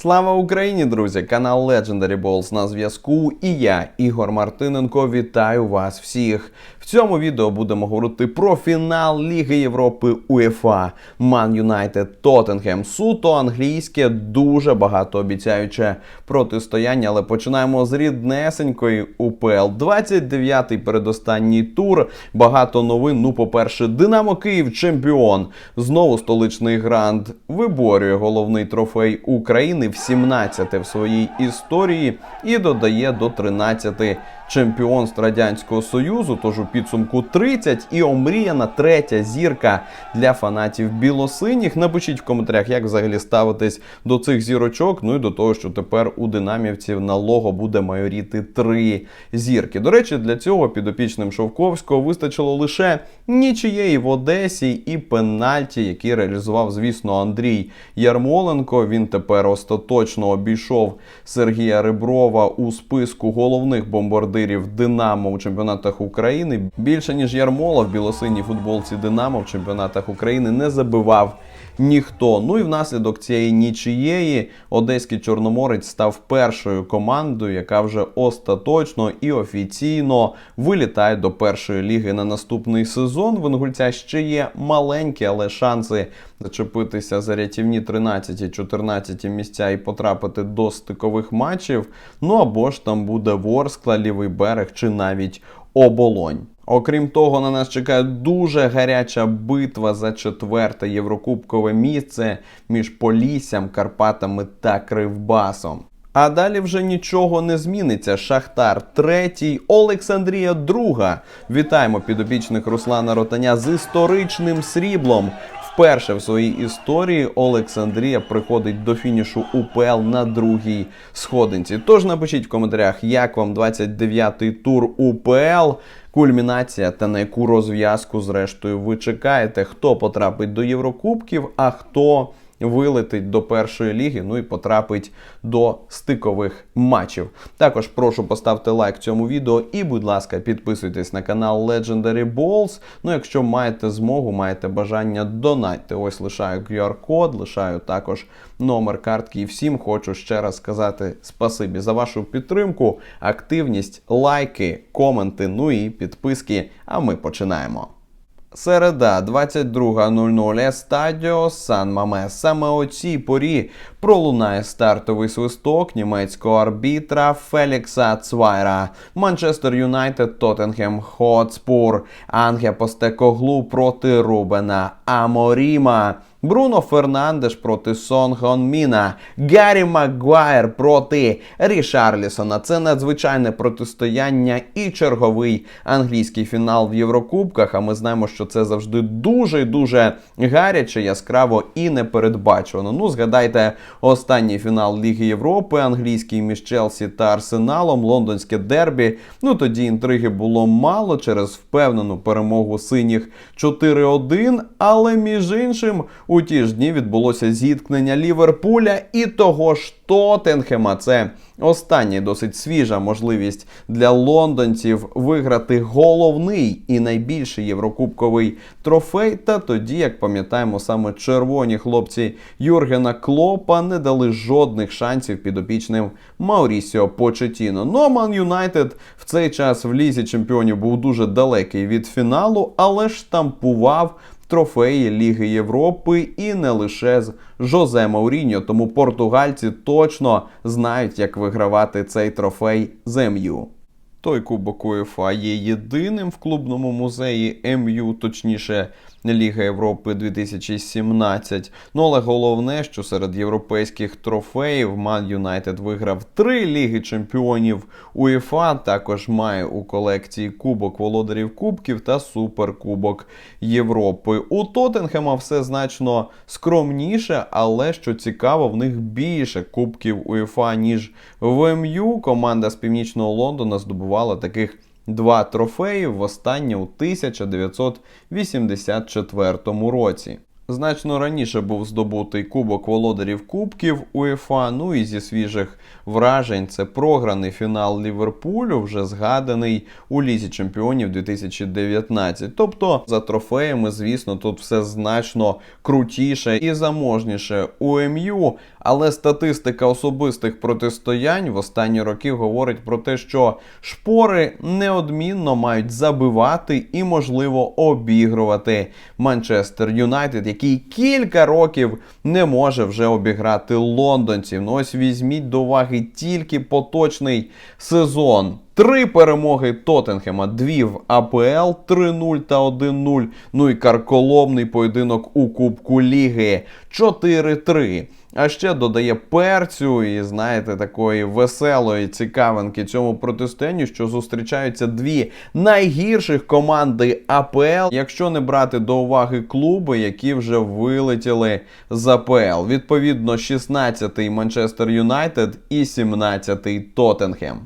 Слава Україні, друзі! Канал Legendary Balls на зв'язку. І я, Ігор Мартиненко, вітаю вас всіх. Цьому відео будемо говорити про фінал Ліги Європи УЄФА. Ман Юнайтед Тоттенгем. Суто англійське, дуже багатообіцяюче протистояння. Але починаємо з ріднесенької УПЛ. 29-й передостанній тур. Багато новин. Ну, по-перше, Динамо Київ чемпіон. Знову столичний грант виборює головний трофей України в 17-те в своїй історії і додає до 13 чемпіонств Радянського Союзу. Тож у підсумку 30 і омріяна третя зірка для фанатів білосиніх. Напишіть в коментарях, як взагалі ставитись до цих зірочок. Ну і до того, що тепер у динамівців на лого буде майоріти три зірки. До речі, для цього підопічним Шовковського вистачило лише нічиєї в Одесі і пенальті, який реалізував, звісно, Андрій Ярмоленко. Він тепер остаточно обійшов Сергія Реброва у списку головних бомбардирів Динамо у чемпіонатах України. Більше ніж Ярмола в білосиній футболці Динамо в чемпіонатах України не забивав ніхто. Ну і внаслідок цієї нічиєї одеський чорноморець став першою командою, яка вже остаточно і офіційно вилітає до першої ліги на наступний сезон. В Інгульця ще є маленькі, але шанси зачепитися за рятівні 13-14 місця і потрапити до стикових матчів. Ну або ж там буде Ворскла, лівий берег чи навіть оболонь. Окрім того, на нас чекає дуже гаряча битва за четверте єврокубкове місце між Поліссям, Карпатами та Кривбасом. А далі вже нічого не зміниться. Шахтар третій, Олександрія друга. Вітаємо підопічних Руслана Ротаня з історичним сріблом. Вперше в своїй історії Олександрія приходить до фінішу УПЛ на другій сходинці. Тож напишіть в коментарях, як вам 29-й тур УПЛ, кульмінація та на яку розв'язку, зрештою, ви чекаєте, хто потрапить до Єврокубків, а хто вилетить до першої ліги, ну і потрапить до стикових матчів. Також прошу поставити лайк цьому відео і, будь ласка, підписуйтесь на канал Legendary Balls. Ну, якщо маєте змогу, маєте бажання, донатьте. Ось лишаю QR-код, лишаю також номер картки. І всім хочу ще раз сказати спасибі за вашу підтримку, активність, лайки, коменти, ну і підписки. А ми починаємо. Середа, 22.00 Стадіо Сан Маме. Саме о цій порі пролунає стартовий свисток німецького арбітра Фелікса Цвайра. Манчестер Юнайтед, Тоттенхем Хотспур, Анге Постекоглу проти Рубена Аморіма. Бруно Фернандеш проти Сон Міна, Гаррі Магуайр проти Рішарлісона. Це надзвичайне протистояння і черговий англійський фінал в Єврокубках. А ми знаємо, що це завжди дуже дуже гаряче, яскраво і непередбачувано. Ну, згадайте останній фінал Ліги Європи, англійський між Челсі та Арсеналом, лондонське дербі. Ну тоді інтриги було мало через впевнену перемогу синіх 4-1, але між іншим. У ті ж дні відбулося зіткнення Ліверпуля і того ж Тоттенхема. Це остання досить свіжа можливість для лондонців виграти головний і найбільший єврокубковий трофей. Та тоді, як пам'ятаємо, саме червоні хлопці Юргена Клопа не дали жодних шансів підопічним Маурісіо Почетіно. Ну, Ман Юнайтед в цей час в лізі чемпіонів був дуже далекий від фіналу, але штампував трофеї Ліги Європи і не лише з Жозе Мауріньо. Тому португальці точно знають, як вигравати цей трофей з. Той кубок УЄФА є єдиним в клубному музеї МЮ, точніше Ліга Європи 2017. Ну але головне, що серед європейських трофеїв Ман Юнайтед виграв три ліги чемпіонів УЄФА. Також має у колекції Кубок володарів Кубків та Суперкубок Європи. У Тоттенхема все значно скромніше, але що цікаво, в них більше кубків УЄФА, ніж в МЮ. Команда з північного Лондона здобувала таких. Два трофеї востаннє у 1984 році. Значно раніше був здобутий Кубок володарів Кубків УЄФА. Ну і зі свіжих вражень це програний фінал Ліверпулю, вже згаданий у Лізі Чемпіонів 2019. Тобто за трофеями, звісно, тут все значно крутіше і заможніше у МЮ. Але статистика особистих протистоянь в останні роки говорить про те, що шпори неодмінно мають забивати і, можливо, обігрувати Манчестер Юнайтед, який кілька років не може вже обіграти лондонців. Ну ось візьміть до уваги тільки поточний сезон. Три перемоги Тоттенхема, дві в АПЛ 3-0 та 1-0. Ну і карколомний поєдинок у Кубку Ліги 4-3. А ще додає перцю і, знаєте, такої веселої цікавинки цьому протистоянню, що зустрічаються дві найгірших команди АПЛ, якщо не брати до уваги клуби, які вже вилетіли з АПЛ. Відповідно, 16-й Манчестер Юнайтед і 17-й Тоттенхем.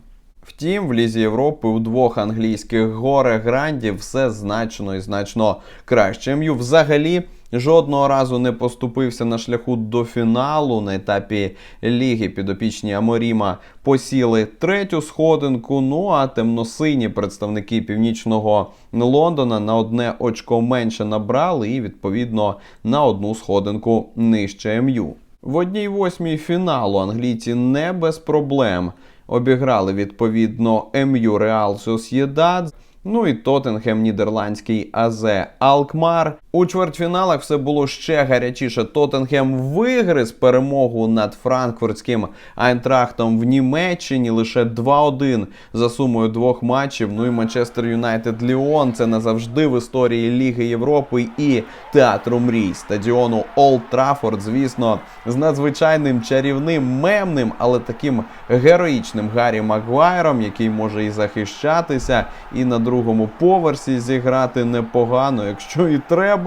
Втім, в Лізі Європи у двох англійських горе грандів все значно і значно краще. МЮ взагалі жодного разу не поступився на шляху до фіналу на етапі ліги підопічні Аморіма посіли третю сходинку. Ну а темносині представники північного Лондона на одне очко менше набрали і відповідно на одну сходинку нижче МЮ. В одній восьмій фіналу англійці не без проблем обіграли відповідно МЮ Реал Сосєдад. Ну і Тоттенхем нідерландський АЗ Алкмар. У чвертьфіналах все було ще гарячіше. Тоттенхем вигриз перемогу над франкфуртським Айнтрахтом в Німеччині лише 2-1 за сумою двох матчів. Ну і Манчестер Юнайтед Ліон. Це назавжди в історії Ліги Європи і театру мрій стадіону Олд Траффорд, звісно, з надзвичайним чарівним мемним, але таким героїчним Гаррі Магуайром, який може і захищатися, і на другому поверсі зіграти непогано, якщо і треба,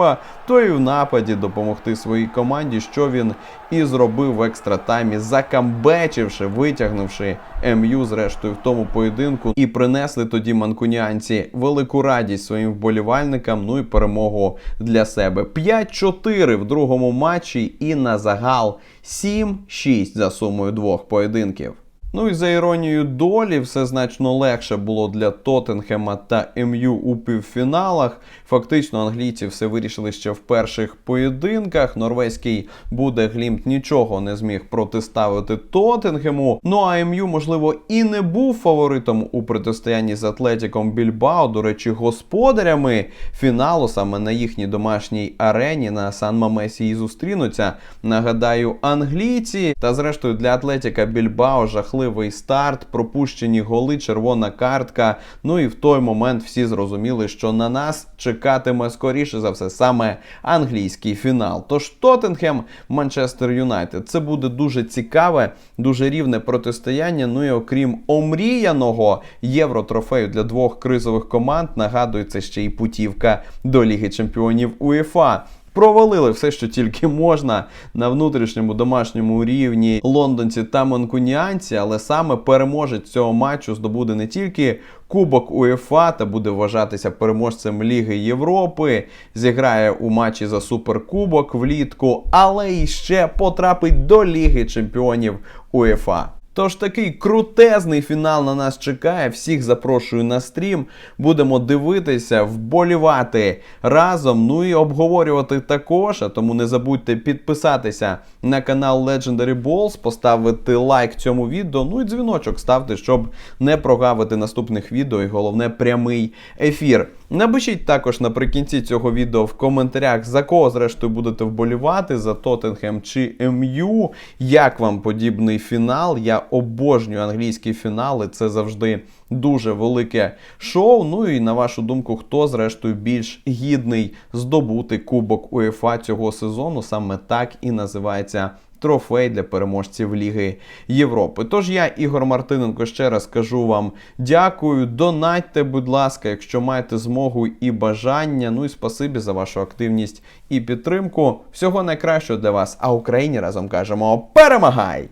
то і в нападі допомогти своїй команді, що він і зробив в екстратаймі, закамбечивши, витягнувши МЮ зрештою в тому поєдинку, і принесли тоді манкуніанці велику радість своїм вболівальникам. Ну і перемогу для себе. 5-4 в другому матчі, і на загал 7-6 за сумою двох поєдинків. Ну і за іронією долі, все значно легше було для Тоттенхема та МЮ у півфіналах. Фактично, англійці все вирішили ще в перших поєдинках. Норвезький буде Глімт нічого не зміг протиставити Тоттенгему. Ну а МЮ, можливо, і не був фаворитом у протистоянні з Атлетіком Більбао. До речі, господарями фіналу саме на їхній домашній арені на Сан Мамесі і зустрінуться. Нагадаю, англійці та зрештою для Атлетіка Більбао жахливо жахливий старт, пропущені голи, червона картка. Ну і в той момент всі зрозуміли, що на нас чекатиме скоріше за все саме англійський фінал. Тож Тоттенхем, Манчестер Юнайтед. Це буде дуже цікаве, дуже рівне протистояння. Ну і окрім омріяного євротрофею для двох кризових команд, нагадується ще й путівка до Ліги Чемпіонів УЄФА провалили все, що тільки можна на внутрішньому домашньому рівні лондонці та манкуніанці, але саме переможець цього матчу здобуде не тільки Кубок УЄФА та буде вважатися переможцем Ліги Європи, зіграє у матчі за суперкубок влітку, але і ще потрапить до Ліги Чемпіонів УЄФА. Тож такий крутезний фінал на нас чекає. Всіх запрошую на стрім. Будемо дивитися, вболівати разом. Ну і обговорювати також. А тому не забудьте підписатися на канал Legendary Balls, поставити лайк цьому відео. Ну і дзвіночок ставте, щоб не прогавити наступних відео. І головне прямий ефір. Напишіть також наприкінці цього відео в коментарях, за кого зрештою будете вболівати, за Тоттенхем чи МЮ. Як вам подібний фінал? Я обожнюю англійські фінали. Це завжди дуже велике шоу. Ну і на вашу думку, хто зрештою більш гідний здобути Кубок УЄФА цього сезону? Саме так і називається трофей для переможців Ліги Європи. Тож я, Ігор Мартиненко, ще раз кажу вам дякую. Донатьте, будь ласка, якщо маєте змогу і бажання. Ну і спасибі за вашу активність і підтримку. Всього найкращого для вас. А Україні разом кажемо перемагай!